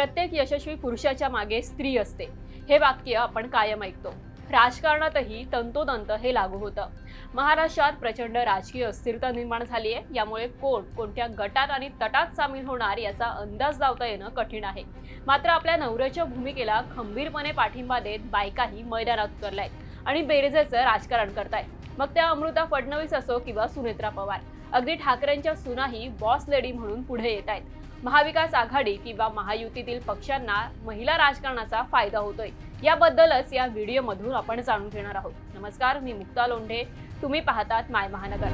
प्रत्येक यशस्वी पुरुषाच्या मागे स्त्री असते. हे वाक्य आपण कायम ऐकतो. राजकारणातही तंतोतंत हे लागू होतं. महाराष्ट्रात प्रचंड राजकीय अस्थिरता निर्माण झाली आहे यामुळे कोण कोणत्या गटात आणि तटात सामील होणार याचा अंदाज लावता येणं कठीण आहे. मात्र आपल्या नवऱ्याच्या भूमिकेला खंबीरपणे पाठिंबा देत बायकाही मैदानात उतरलायत आणि बेरजेचं राजकारण करतायत. मग त्या अमृता फडणवीस असो किंवा सुनेत्रा पवार अगदी ठाकरेंच्या सुनाही बॉस लेडी म्हणून पुढे येत आहेत महाविकास आघाडी किंवा महायुतीतील पक्षांना महिला राजकारणाचा फायदा होतोय. याबद्दलच या व्हिडिओमधून आपण जाणून घेणार आहोत. नमस्कार मी मुक्ता लोंढे. तुम्ही पाहतात माय महानगर.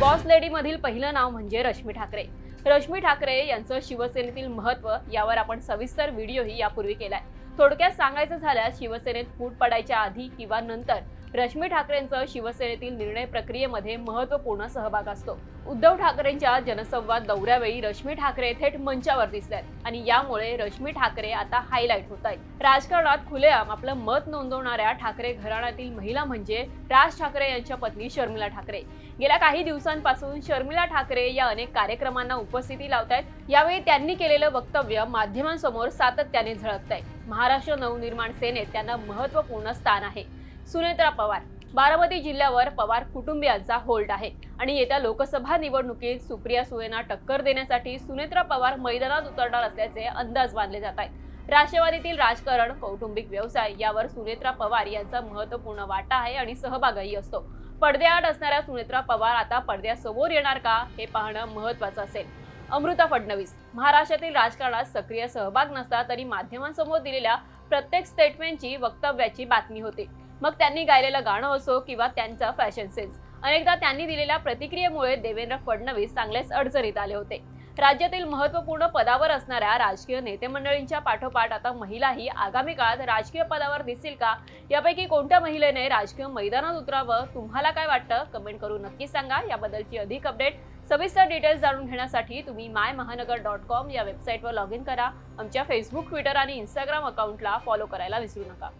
बॉस लेडीमधील पहिलं नाव म्हणजे रश्मी ठाकरे. रश्मी ठाकरे यांचं शिवसेनेतील महत्त्व यावर आपण सविस्तर व्हिडिओही यापूर्वी केलाय. थोडक्यात सांगायचं झाल्यास शिवसेनेत फूट पडायच्या आधी किंवा नंतर रश्मी ठाकरेंचा शिवसेनेतील निर्णय प्रक्रियेमध्ये महत्त्वपूर्ण सहभाग असतो. उद्धव ठाकरेंच्या जनसंवाद दौऱ्यावेळी रश्मी ठाकरे थेट मंचावर दिसल्यात आणि यामुळे रश्मी ठाकरे आता हायलाईट होत आहेत राजकारणात खुलेआम आपलं मत नोंदवणाऱ्या ठाकरे घराण्यातील महिला म्हणजे राज ठाकरे यांच्या पत्नी शर्मिला ठाकरे. गेल्या काही दिवसांपासून शर्मिला ठाकरे या अनेक कार्यक्रमांना उपस्थिती लावत आहेत यावेळी त्यांनी केलेलं वक्तव्य माध्यमांसमोर सातत्याने झळकत आहे महाराष्ट्र नवनिर्माण सेनेत त्यांना महत्त्वपूर्ण स्थान आहे. सुनेत्रा पवार. बारामती जिल्ह्यावर पवार कुटुंबियांचा होल्ड आहे. आणि येत्या लोकसभा निवडणुकीत सुप्रिया सुळेंना टक्कर देण्यासाठी सुनेत्रा पवार मैदानात उतरणार असल्याचे अंदाज बांधले जात आहेत. राष्ट्रवादीतील राजकारण कौटुंबिक व्यवसाय यावर सुनेत्रा पवार यांचा महत्त्वपूर्ण वाटा आहे आणि सहभागही असतो. पडद्याआड असणाऱ्या सुनेत्रा पवार आता पडद्यासमोर येणार का हे पाहणं महत्वाचं असेल. अमृता फडणवीस. महाराष्ट्रातील राजकारणात सक्रिय सहभाग नसता तरी माध्यमांसमोर दिलेल्या प्रत्येक स्टेटमेंटची वक्तव्याची बातमी होती. मग त्यांनी गायलेलं गाणं असो किंवा त्यांचा फॅशन सेन्स अनेकदा त्यांनी दिलेल्या प्रतिक्रियेमुळे देवेंद्र फडणवीस चांगलेच अडचणीत आले होते. राज्यातील महत्त्वपूर्ण पदावर असणाऱ्या राजकीय नेते मंडळींच्या पाठोपाठ आता महिलाही आगामी काळात राजकीय पदावर दिसतील का? यापैकी कोणत्या महिलेने राजकीय मैदानात उतरावं? तुम्हाला काय वाटतं? कमेंट करून नक्की सांगा. याबद्दलची अधिक अपडेट सविस्तर डिटेल्स जाणून घेण्यासाठी तुम्ही माय महानगर डॉट कॉम या वेबसाईटवर लॉग इन करा. आमच्या फेसबुक ट्विटर आणि इंस्टाग्राम अकाउंटला फॉलो करायला विसरू नका.